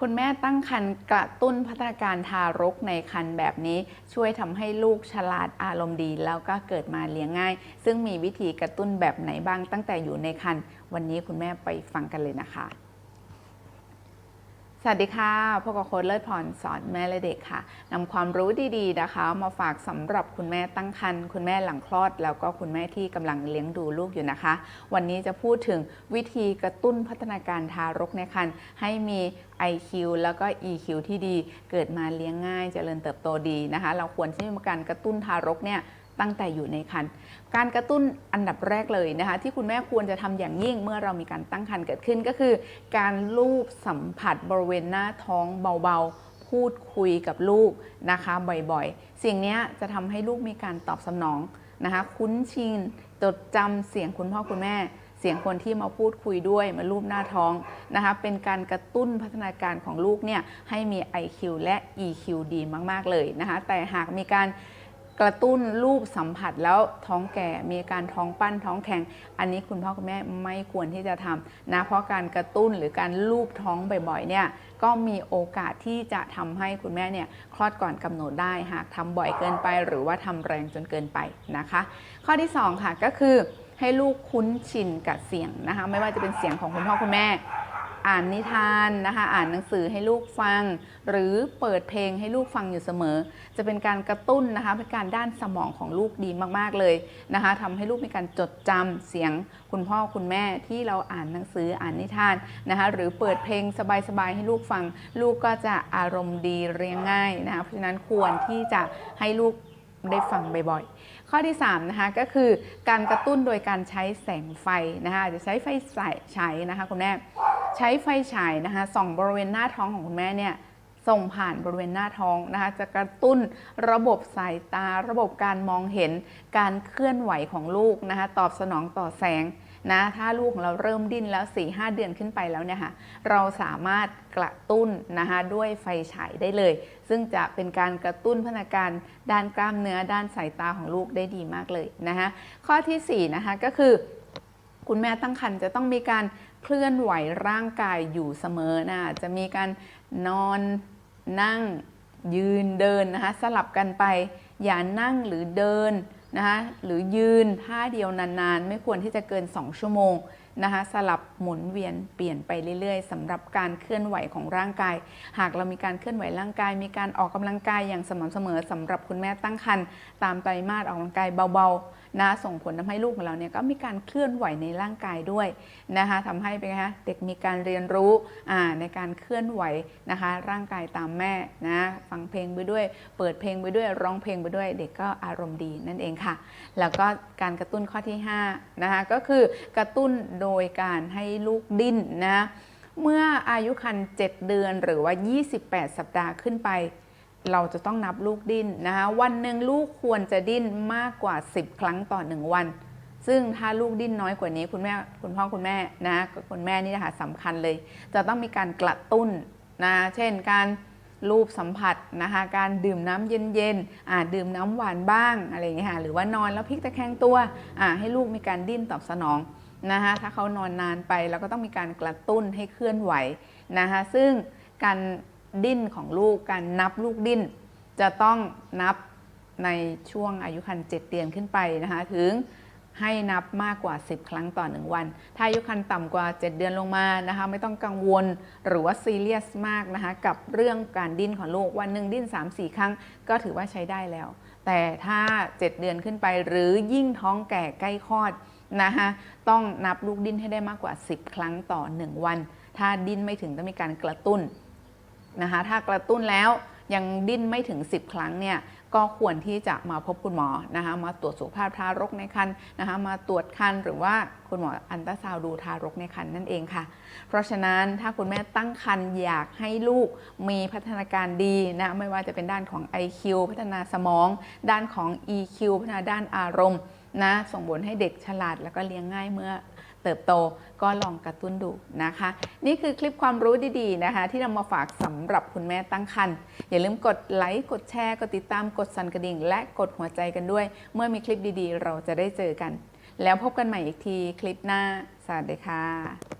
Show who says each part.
Speaker 1: คุณแม่ตั้งครรภ์กระตุ้นพัฒนาการทารกในครรภ์แบบนี้ ช่วยทำให้ลูกฉลาดอารมณ์ดี แล้วก็เกิดมาเลี้ยงง่าย ซึ่งมีวิธีกระตุ้นแบบไหนบ้างตั้งแต่อยู่ในครรภ์วันนี้คุณแม่ไปฟังกันเลยนะคะ สวัสดีค่ะ พวกกับโค้ดเลิศพรสอนแม่และเด็กค่ะนำความรู้ดีๆนะคะ มาฝากสำหรับคุณแม่ตั้งครรภ์คุณแม่หลังคลอด แล้วก็คุณแม่ที่กำลังเลี้ยงดูลูกอยู่นะคะ วันนี้จะพูดถึงวิธีกระตุ้นพัฒนาการทารกในครรภ์ให้มี IQ แล้วก็ EQ ที่ดี เกิดมาเลี้ยงง่ายเจริญเติบโตดีนะคะ เราควรที่จะมีการกระตุ้นทารกเนี่ย ตั้งแต่อยู่ในครรภ์การกระตุ้นอันดับแรกเลยนะคะ ที่คุณแม่ควรจะทำอย่างยิ่งเมื่อเรามีการตั้งครรภ์เกิดขึ้นก็คือ การลูบสัมผัสบริเวณหน้าท้องเบาๆ พูดคุยกับลูกนะคะบ่อยๆ สิ่งนี้จะทำให้ลูกมีการตอบสนองนะคะ คุ้นชินจดจำเสียงคุณพ่อคุณแม่เสียงคนที่มาพูดคุยด้วยมาลูบหน้าท้องนะคะ เป็นการกระตุ้นพัฒนาการของลูกเนี่ยให้มี IQ และ EQ ดีมาก ๆ เลยนะคะ แต่หากมีการ กระตุ้นรูปสัมผัสแล้วท้องแก่มีการท้องปั้นท้องแข็ง อันนี้คุณพ่อคุณแม่ไม่ควรที่จะทำนะเพราะการกระตุ้นหรือการลูบท้องบ่อยๆเนี่ยก็มีโอกาสที่จะทำให้คุณแม่เนี่ยคลอดก่อนกำหนดได้หากทำบ่อยเกินไป หรือว่าทำแรงจนเกินไปนะคะ ข้อที่สองค่ะก็คือให้ลูกคุ้นชินกับเสียงนะคะ ไม่ว่าจะเป็นเสียงของคุณพ่อคุณแม่ อ่านนิทานนะคะ อ่านหนังสือให้ลูกฟัง หรือเปิดเพลงให้ลูกฟังอยู่เสมอ จะเป็นการกระตุ้นนะคะเป็นการด้านสมองของลูกดีมากๆเลยนะคะทำให้ลูกมีการจดจำเสียงคุณพ่อคุณแม่ที่เราอ่านหนังสืออ่านนิทานนะคะหรือเปิดเพลงสบายๆให้ลูกฟัง ลูกก็จะอารมณ์ดีเรียงง่ายนะคะเพราะฉะนั้นควรที่จะให้ลูกได้ฟังบ่อยๆ ข้อที่ 3 นะคะก็คือการกระตุ้นโดยการใช้แสงไฟนะคะจะใช้ไฟฉายนะคะคุณแม่ ใช้ไฟฉายนะคะส่องบริเวณหน้าท้องของคุณแม่เนี่ยส่งผ่านบริเวณหน้าท้องนะคะจะกระตุ้นระบบสายตา ระบบการมองเห็นการเคลื่อนไหวของลูกนะคะตอบสนองต่อแสงนะถ้าลูกของเราเริ่มดิ้นแล้ว 4-5เดือนขึ้นไปแล้วเนี่ยค่ะเราสามารถกระตุ้นนะคะด้วยไฟฉายได้เลย ซึ่งจะเป็นการกระตุ้นพัฒนาการด้านกล้ามเนื้อด้านสายตาของลูกได้ดีมากเลยนะคะข้อที่4นะคะก็คือ คุณแม่ตั้งครรภ์จะต้องมีการ เคลื่อนไหวร่างกายอยู่เสมอนะจะมีการนอนนั่งยืนเดินนะคะสลับกันไป อย่านั่งหรือเดินนะคะหรือยืนท่าเดียวนานๆ ไม่ควรที่จะเกิน 2 ชั่วโมง นะคะสลับหมุนเวียนเปลี่ยนไปเรื่อยๆสำหรับการเคลื่อนไหวของร่างกาย หากเรามีการเคลื่อนไหวร่างกาย มีการออกกำลังกายอย่างสม่ำเสมอสำหรับคุณแม่ตั้งครรภ์ตามไตรมาสออกกำลังกายเบาๆนะส่งผลทำให้ลูกของเราเนี่ยก็มีการเคลื่อนไหวในร่างกายด้วยนะคะทำให้เป็นไงคะเด็กมีการเรียนรู้ในการเคลื่อนไหวนะคะร่างกายตามแม่นะฟังเพลงไปด้วย เปิดเพลงไปด้วยร้องเพลงไปด้วยเด็กก็อารมณ์ดีนั่นเองค่ะ แล้วก็การกระตุ้นข้อที่5นะคะก็คือกระตุ้นโดยการให้ลูกดิ้นนะเมื่ออายุครรภ์7เดือนหรือว่า 28 สัปดาห์ขึ้นไป เราจะต้องนับลูกดิ้นนะคะวันหนึ่งลูกควรจะดิ้นมากกว่า 10 ครั้งต่อ 1 วัน ซึ่งถ้าลูกดิ้นน้อยกว่านี้คุณแม่คุณพ่อคุณแม่นะคุณแม่นี่นะคะสำคัญเลย จะต้องมีการกระตุ้นนะเช่นการรูปสัมผัสนะคะการดื่มน้ำเย็นๆอ่าดื่มน้ำหวานบ้างอะไรอย่างเงี้ยค่ะหรือว่านอนแล้วพลิกตะแคงตัวอ่าให้ลูกมีการดิ้นตอบสนอง นะคะถ้าเขานอนนานไปเราก็ต้องมีการกระตุ้นให้เคลื่อนไหวนะคะซึ่งการดิ้นของลูกการนับลูกดิ้น จะต้องนับในช่วงอายุครรภ์7เดือนขึ้นไปนะคะถึงให้นับมากกว่า 10 ครั้งต่อ 1 วัน ถ้าอายุครรภ์ต่ำกว่า 7 เดือนลงมานะคะไม่ต้องกังวลหรือว่าซีเรียสมากนะคะกับเรื่องการดิ้นของลูกวันหนึ่งดิ้น 3-4 ครั้ง ก็ถือว่าใช้ได้แล้ว แต่ถ้า 7 เดือนขึ้นไปหรือยิ่งท้องแก่ใกล้คลอด นะคะต้องนับลูกดิ้นให้ได้มากกว่า 10 ครั้งต่อ 1 วัน ถ้าดิ้นไม่ถึงต้องมีการกระตุ้นนะคะถ้ากระตุ้นแล้วยังดิ้นไม่ถึง 10 ครั้งเนี่ยก็ควรที่จะมาพบคุณหมอนะคะมาตรวจสุขภาพทารกในครรภ์นะคะมาตรวจครรภ์หรือว่าคุณหมออันตราซาวดูทารกในครรภ์นั่นเองค่ะ เพราะฉะนั้นถ้าคุณแม่ตั้งครรภ์อยากให้ลูกมีพัฒนาการดีนะไม่ว่าจะเป็นด้านของ IQ พัฒนาสมอง ด้านของ EQ พัฒนาด้านอารมณ์ นะส่งผลให้เด็กฉลาดแล้วก็เลี้ยงง่ายเมื่อเติบโตก็ลองกระตุ้นดูนะคะ นี่คือคลิปความรู้ดีๆนะคะ ที่นำมาฝากสำหรับคุณแม่ตั้งครรภ์อย่าลืมกดไลค์กดแชร์กดติดตามกดสั่นกระดิ่ง และกดหัวใจกันด้วย เมื่อมีคลิปดีๆ เราจะได้เจอกัน แล้วพบกันใหม่อีกทีคลิปหน้าสวัสดีค่ะ